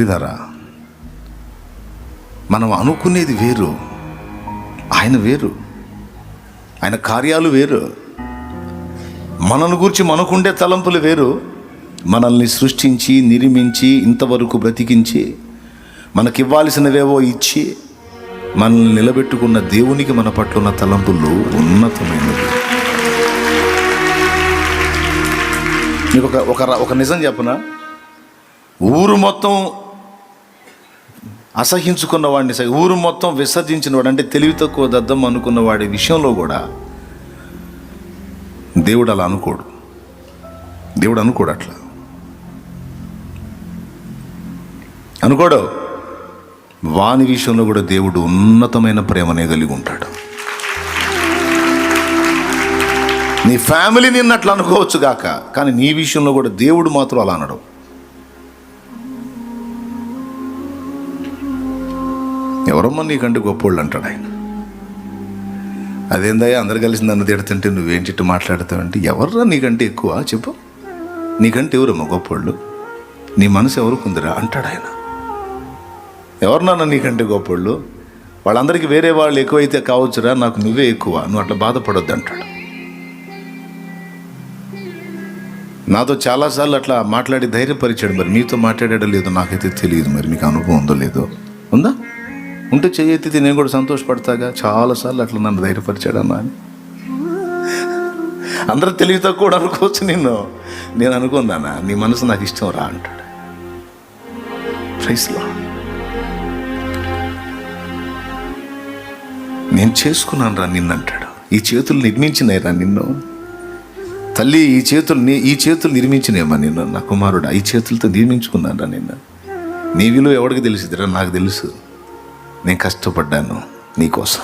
ప్రిదరా మనం అనుకునేది వేరు ఆయన వేరు ఆయన కార్యాలు వేరు మనల్ని గురించి మనకుండే తలంపులు వేరు మనల్ని సృష్టించి నిర్మించి ఇంతవరకు బ్రతికించి మనకివ్వాల్సినవేవో ఇచ్చి మనల్ని నిలబెట్టుకున్న దేవునికి మన పట్ల ఉన్న తలంపులు ఉన్నతమైనవి. మీకు ఒక ఒక నిజం చెప్పనా? ఊరు మొత్తం అసహించుకున్న వాడిని ఊరు మొత్తం విసర్జించిన వాడు అంటే తెలివి తక్కువ దద్దం అనుకున్న వాడి విషయంలో కూడా దేవుడు అలా అనుకోడు. దేవుడు అనుకోడు అట్లా. అనుకోడు? వాని విషయంలో కూడా దేవుడు ఉన్నతమైన ప్రేమనే కలిగి ఉంటాడు. నీ ఫ్యామిలీ నిన్నట్లు అనుకోవచ్చు గాక కానీ నీ విషయంలో కూడా దేవుడు మాత్రం అలా అనడు. ఎవరమ్మా నీకంటే గొప్పోళ్ళు అంటాడు ఆయన. అదేందయ్యా అందరు కలిసి నన్ను తిడుతుంటే నువ్వేంటి మాట్లాడతావంటే ఎవర్రా నీకంటే ఎక్కువ? చెప్పు. నీకంటే ఎవరమ్మా గొప్పోళ్ళు? నీ మనసు ఎవరు కుందిరా? అంటాడు ఆయన. ఎవరినన్నా నీకంటే గొప్పోళ్ళు? వాళ్ళందరికీ వేరే వాళ్ళు ఎక్కువైతే కావచ్చురా నాకు నువ్వే ఎక్కువ నువ్వు అట్లా బాధపడొద్దు అంటాడు. నాతో చాలాసార్లు అట్లా మాట్లాడి ధైర్యపరిచాడు మరి మీతో మాట్లాడాడో లేదో నాకైతే తెలియదు మరి మీకు అనుభవం ఉందో లేదో. ఉందా? ఉంటే చేయెత్తితే నేను కూడా సంతోషపడతాగా? చాలాసార్లు అట్లా నన్ను ధైర్యపరిచాడు అన్న అని. అందరూ తెలివి తక్కువ కూడా అనుకోవచ్చు నిన్ను. నేను అనుకున్నానా నీ మనసు నాకు ఇష్టం రా అంటాడు. ప్రైస్లో నేను చేసుకున్నాను రా నిన్ను అంటాడు. ఈ చేతులు నిర్మించినాయి రా నిన్ను. తల్లి ఈ చేతులు నీ ఈ చేతులు నిర్మించినేమా నిన్ను నా కుమారుడు. ఈ చేతులతో నిర్మించుకున్నాను రా నిన్ను. నీ విలువ ఎవరికి తెలిసిదిరా? నాకు తెలుసు. నేను కష్టపడ్డాను నీకోసం.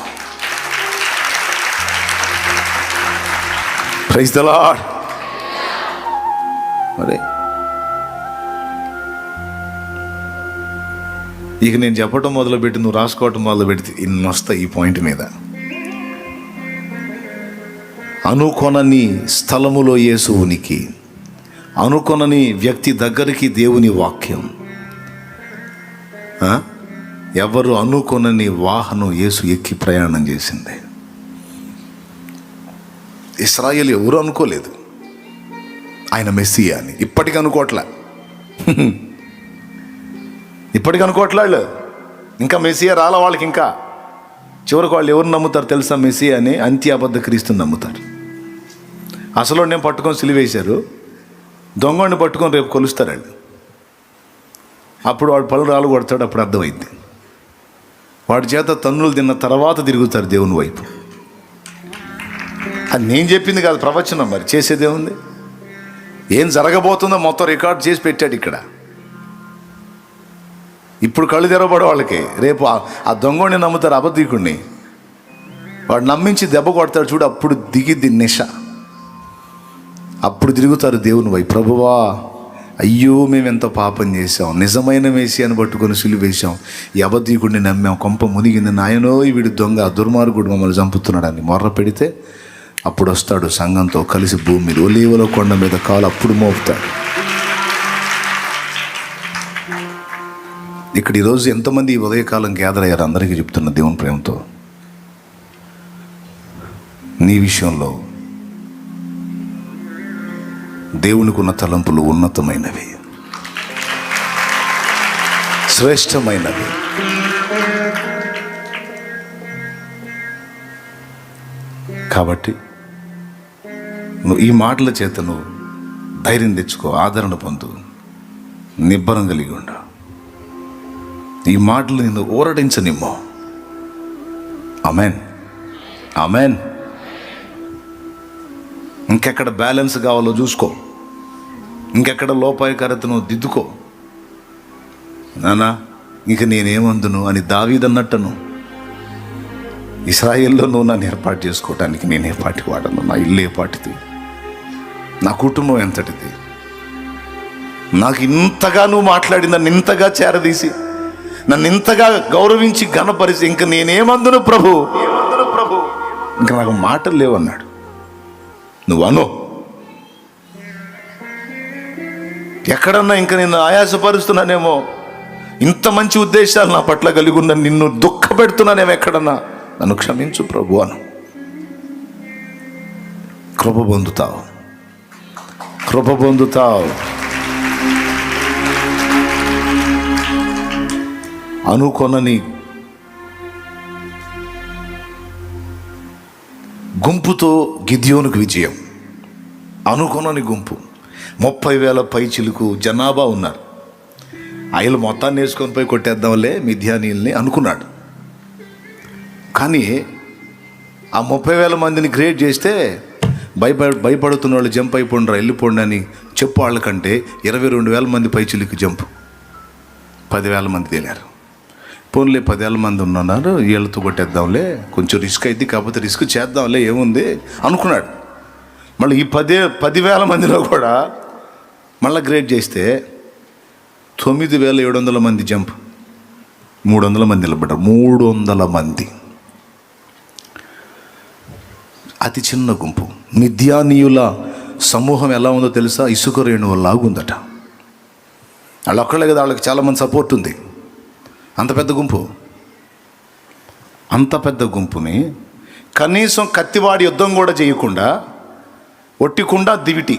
ప్రైజ్ ద లార్డ్ మరి ఇక నేను చెప్పటం మొదలుపెట్టి నువ్వు రాసుకోవటం మొదలు పెడితే ఇన్ని వస్తాయి ఈ పాయింట్ మీద. అనుకొనని స్థలములో యేసు ఉనికి అనుకొనని వ్యక్తి దగ్గరికి దేవుని వాక్యం. ఎవరు అనుకునని వాహనం యేసు ఎక్కి ప్రయాణం చేసింది. ఇస్రాయేల్ ఎవరు అనుకోలేదు. ఆయన మెస్సీ అని ఇప్పటికీ అనుకోవట్లే ఇప్పటికీ అనుకోవట్లే వాళ్ళు. ఇంకా మెస్సియా రాల వాళ్ళకి ఇంకా చివరికి వాళ్ళు ఎవరు నమ్ముతారు తెలుసా? మెస్సీ అని అంత్య అబద్ధ క్రీస్తుని నమ్ముతారు. అసలు నేను పట్టుకొని సిలివేశారు. దొంగని పట్టుకొని రేపు కొలుస్తారు వాళ్ళు. అప్పుడు వాడు పళ్ళు రాళ్ళు కొడతాడు అప్పుడు అర్థమైంది. వాడి చేత తన్నులు తిన్న తర్వాత తిరుగుతారు దేవుని వైపు. అది నేను చెప్పింది కాదు ప్రవచనం మరి చేసేదేముంది ఏం జరగబోతుందో మొత్తం రికార్డ్ చేసి పెట్టాడు ఇక్కడ. ఇప్పుడు కళ్ళు తెరవబడే వాళ్ళకి రేపు ఆ- ఆ దొంగని నమ్ముతారు అబద్ధీకుడిని వాడు నమ్మించి దెబ్బ కొడతాడు చూడు అప్పుడు దిగిద్ది నిష. అప్పుడు తిరుగుతారు దేవుని వై ప్రభువా అయ్యో మేము ఎంత పాపం చేసాం నిజమైన మేసియాను పట్టుకొని సులివేశాం యవదీకుడిని నమ్మాం. కొంప మునిగింది. నాయనో వీడు దొంగ దుర్మార్గుడు మమ్మల్ని చంపుతున్నాడని మొర్ర పెడితే అప్పుడు వస్తాడు సంఘంతో కలిసి భూమి మీద ఒలీవల కొండ మీద కాలు అప్పుడు మోపుతాడు. ఇక్కడ ఈరోజు ఎంతమంది ఈ ఉదయకాలం గ్యాదర్ అయ్యారు? అందరికీ చెప్తున్న దేవుని ప్రేమతో. నీ విషయంలో దేవునికి ఉన్న తలంపులు ఉన్నతమైనవి. శ్రేష్టమైనవి. కాబట్టి నువ్వు ఈ మాటల చేత నువ్వు ధైర్యం తెచ్చుకో ఆదరణ పొందు నిబ్బరం కలిగి ఉండు. ఈ మాటలు నిన్ను ఊరడించనిమ్మో. అమెన్ అమెన్ ఇంకెక్కడ బ్యాలెన్స్ కావాలో చూసుకో. ఇంకెక్కడ లోపాయకరతను దిద్దుకో. నానా ఇంక నేనేమందును అని దావీదన్నట్టను. ఇస్రాయిల్లో నువ్వు నన్ను ఏర్పాటు చేసుకోవటానికి నేను ఏ పాటి వాడను. నా ఇల్లు ఏ పాటిది నా కుటుంబం ఎంతటిది. నాకు ఇంతగా నువ్వు మాట్లాడి నన్ను ఇంతగా చేరదీసి నన్ను ఇంతగా గౌరవించి ఘనపరిచి ఇంక నేనేమందును ప్రభు ఏమందును ప్రభు? ఇంకా నాకు మాటలు లేవన్నాడు. నువ్వు అను. ఎక్కడన్నా ఇంకా నేను ఆయాసపరుస్తున్నానేమో? ఇంత మంచి ఉద్దేశాలు నా పట్ల కలిగి ఉన్న నిన్ను దుఃఖపెడుతున్నానేమో ఎక్కడన్నా? నన్ను క్షమించు ప్రభు అను. కృప పొందుతావు. కృప పొందుతావు. అనుకొనని గుంపుతో గిద్యోనికి విజయం. అనుకొనని గుంపు. ముప్పై వేల పై చిలుకు జనాభా ఉన్నారు. ఆయన మొత్తాన్ని వేసుకొని పోయి కొట్టేద్దాంలే మిథ్యానీల్ని అనుకున్నాడు. కానీ ఆ ముప్పై వేల మందిని క్రియేట్ చేస్తే భయప భయపడుతున్న వాళ్ళు జంప్ అయిపోండ్రా వెళ్ళిపోండి అని చెప్పు వాళ్ళకంటే ఇరవై రెండు వేల మంది పై చిలుకు జంప్. పదివేల మంది తేలారు. పోన్లే పదివేల మంది ఉన్నారు వీళ్ళతో కొట్టేద్దాంలే కొంచెం రిస్క్ అయితే కాకపోతే రిస్క్ చేద్దాంలే ఏముంది అనుకున్నాడు. మళ్ళీ ఈ పదే పదివేల మందిలో కూడా మళ్ళీ గ్రేడ్ చేస్తే తొమ్మిది వేల ఏడు వందల మంది జంప్. మూడు వందల మంది నిలబడ్డారు. మూడు వందల మంది. అతి చిన్న గుంపు. మిథ్యానీయుల సమూహం ఎలా ఉందో తెలుసా? ఇసుక రేణువులాగుందట వాళ్ళు ఒక్కళ్ళే కదా వాళ్ళకి చాలామంది సపోర్ట్ ఉంది. అంత పెద్ద గుంపు. అంత పెద్ద గుంపుని కనీసం కత్తివాడి యుద్ధం కూడా చేయకుండా ఒట్టికుండా దివిటి.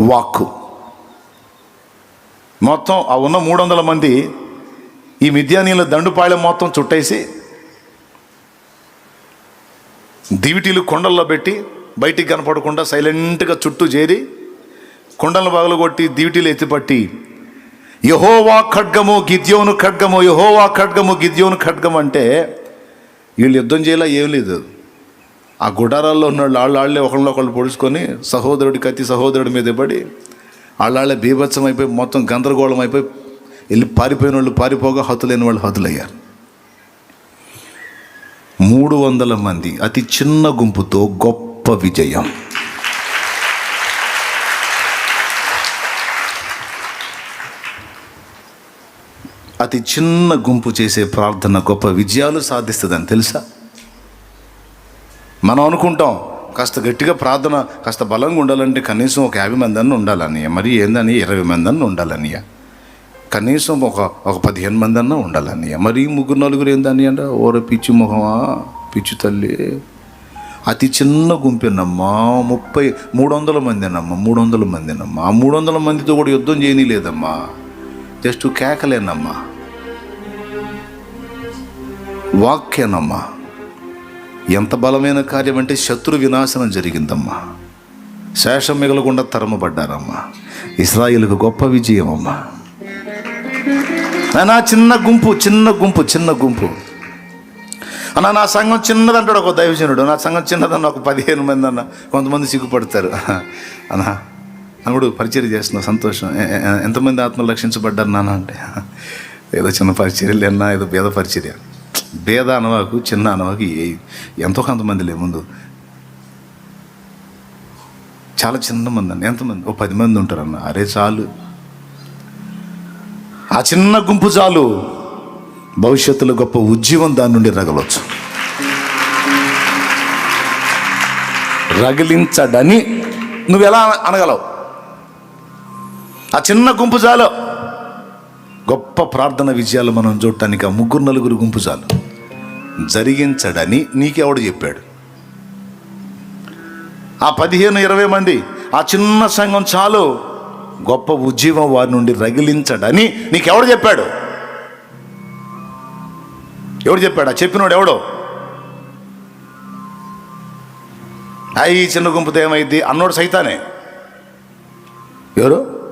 వాక్కు. మొత్తం ఆ ఉన్న మూడు వందల మంది ఈ మిథ్యానీల దండుపాళెం మొత్తం చుట్టేసి దివిటీలు కొండల్లో పెట్టి బయటికి కనపడకుండా సైలెంట్గా చుట్టూ చేరి కొండలను పగలగొట్టి దివిటీలు ఎత్తిపట్టి యహోవా ఖడ్గము గిద్యోను ఖడ్గము యహోవా ఖడ్గము గిద్యోను ఖడ్గం అంటే వీళ్ళు యుద్ధం చేయాలా? ఏం లేదు. ఆ గుడారాల్లో ఉన్న వాళ్ళు వాళ్ళే ఒకళ్ళని ఒకళ్ళు పొడుచుకొని సహోదరుడి కత్తి సహోదరుడి మీద పడి వాళ్ళే బీభత్సం అయిపోయి మొత్తం గందరగోళం అయిపోయి వెళ్ళి పారిపోయిన వాళ్ళు పారిపోగా హతులైన వాళ్ళు హతులయ్యారు. మూడు వందల మంది అతి చిన్న గుంపుతో గొప్ప విజయం. అతి చిన్న గుంపు చేసే ప్రార్థన గొప్ప విజయాలు సాధిస్తుందని తెలుసా? మనం అనుకుంటాం కాస్త గట్టిగా ప్రార్థన కాస్త బలంగా ఉండాలంటే కనీసం ఒక యాభై మంది అన్న ఉండాలని మరి ఏందని ఇరవై మంది అన్న ఉండాలన్నయ్య కనీసం ఒక ఒక పదిహేను మంది అన్న ఉండాలన్నయ్య మరి ముగ్గురు నలుగురు ఏందని అంటే? ఓర పిచ్చి ముఖమా పిచ్చి తల్లి. అతి చిన్న గుంపేనమ్మా ముప్పై మూడు వందల మందినమ్మా మూడు వందల మందినమ్మా. ఆ మూడు వందల మందితో కూడా యుద్ధం చేయని లేదమ్మా జస్ట్ కేకలేనమ్మా. వాక్యనమ్మా. ఎంత బలమైన కార్యం అంటే శత్రు వినాశనం జరిగిందమ్మా. శేషం మిగలకుండా తరమబడ్డారమ్మా. ఇస్రాయిల్కు గొప్ప విజయం అమ్మా నా చిన్న గుంపు చిన్న గుంపు చిన్న గుంపు. అన్న నా సంఘం చిన్నదంటాడు ఒక దైవజనుడు. నా సంఘం చిన్నదన్న ఒక పదిహేను మంది అన్న కొంతమంది సిగ్గుపడతారు. అన్నా అప్పుడు పరిచయం చేస్తున్న సంతోషం. ఎంతమంది ఆత్మలు రక్షించబడ్డారు నాన్న అంటే? ఏదో చిన్న పరిచర్యలు అన్నా ఏదో పేద పరిచర్య. పేద అనవాకు చిన్న అనవాకు ఏ- ఎంతో కొంతమంది లే ముందు. చాలా చిన్న మంది అన్న ఎంతమంది ఓ పది మంది ఉంటారన్న. అరే చాలు. ఆ చిన్న గుంపు చాలు. భవిష్యత్తులో గొప్ప ఉజ్జీవం దాని నుండి రగలవచ్చు రగిలించడని నువ్వు ఎలా అనగలవు? ఆ చిన్న గుంపు చాలు. గొప్ప ప్రార్థన విజయాలు మనం చూడటానికి ఆ ముగ్గురు నలుగురు గుంపు చాలు. జరిగించడని నీకెవడు చెప్పాడు? ఆ పదిహేను ఇరవై మంది ఆ చిన్న సంఘం చాలు గొప్ప ఉజ్జీవం వారి నుండి రగిలించడని నీకెవడు చెప్పాడు? ఎవడు చెప్పాడు? ఆ చెప్పినోడు ఎవడో? అయ్యి చిన్న గుంపుతో ఏమైంది? అన్నోడు సైతానే. ఎవరు?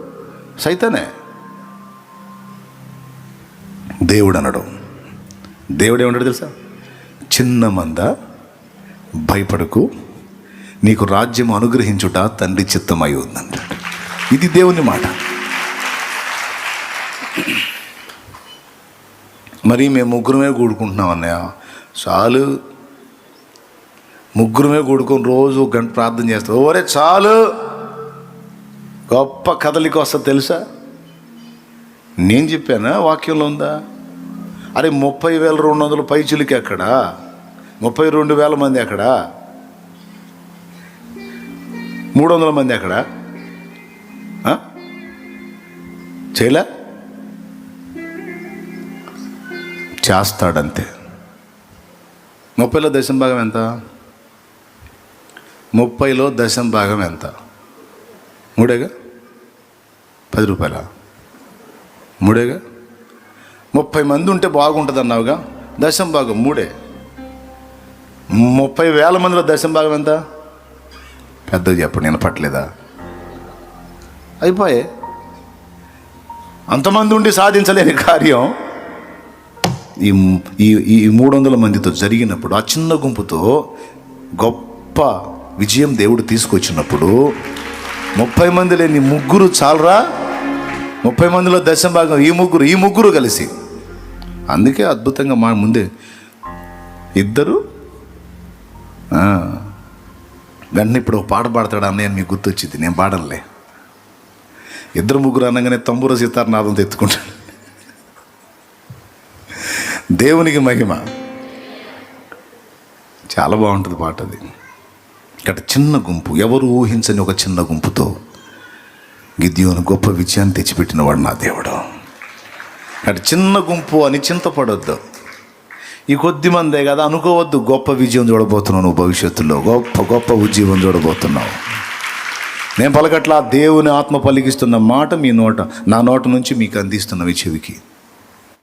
సైతానే. దేవుడు అనడం. దేవుడు ఏమంటాడు తెలుసా? చిన్న మంద భయపడకు. నీకు రాజ్యం అనుగ్రహించుట తండ్రి చిత్తమై ఉందంటాడు ఇది దేవుని మాట. మరి మేము ముగ్గురమే కూడుకుంటున్నాం అన్నయ్య. చాలు. ముగ్గురమే కూడుకొని రోజు ఒక గంట ప్రార్థన చేస్తాం. ఓరే చాలు. గొప్ప కదలిక వస్తుంది తెలుసా? నేను చెప్పానా? వాక్యంలో ఉందా? అరే ముప్పై వేల రెండు వందల చిలికి ఎక్కడ? ముప్పై రెండు వేల మంది ఎక్కడ? మూడు వందల మంది ఎక్కడ? చేయలే? చేస్తాడంతే. ముప్పైలో దశం భాగం ఎంత? ముప్పైలో దశం భాగం ఎంత? మూడేగా? పది రూపాయల? మూడేగా? ముప్పై మంది ఉంటే బాగుంటుంది అన్నావుగా దశం భాగం మూడే. ముప్పై వేల మందిలో దశం భాగం ఎంత? పెద్దది చెప్పండి నేను పట్టలేదా? అయిపోయే. అంతమంది ఉండి సాధించలేని కార్యం. ఈ ఈ ఈ మూడు వందల మందితో జరిగినప్పుడు ఆ చిన్న గుంపుతో గొప్ప విజయం దేవుడు తీసుకొచ్చినప్పుడు ముప్పై మంది లేని ముగ్గురు చాలరా? ముప్పై మందిలో దశం భాగం ఈ ముగ్గురు ఈ ముగ్గురు కలిసి. అందుకే అద్భుతంగా మా ముందే ఇద్దరు వెంటనే ఇప్పుడు ఒక పాట పాడతాడు అన్నయ్య మీకు గుర్తొచ్చింది నేను పాడనులే. ఇద్దరు ముగ్గురు అనగానే తంబూర సీతారనాథం తెత్తుకుంటాడు. దేవునికి మహిమ. చాలా బాగుంటుంది పాట అది. ఇక్కడ చిన్న గుంపు ఎవరు ఊహించని ఒక చిన్న గుంపుతో గిద్యోను గొప్ప విజయాన్ని తెచ్చిపెట్టినవాడు నా దేవుడు. అటు చిన్న గుంపు అని చింతపడొద్దు. ఈ కొద్ది మందే కదా అనుకోవద్దు గొప్ప విజయం చూడబోతున్నావు నువ్వు భవిష్యత్తులో గొప్ప గొప్ప ఉద్యోగం చూడబోతున్నావు. నేను పలకట్లా దేవుని ఆత్మ పలికిస్తున్న మాట మీ నోట నా నోట నుంచి మీకు అందిస్తున్న చెవికి.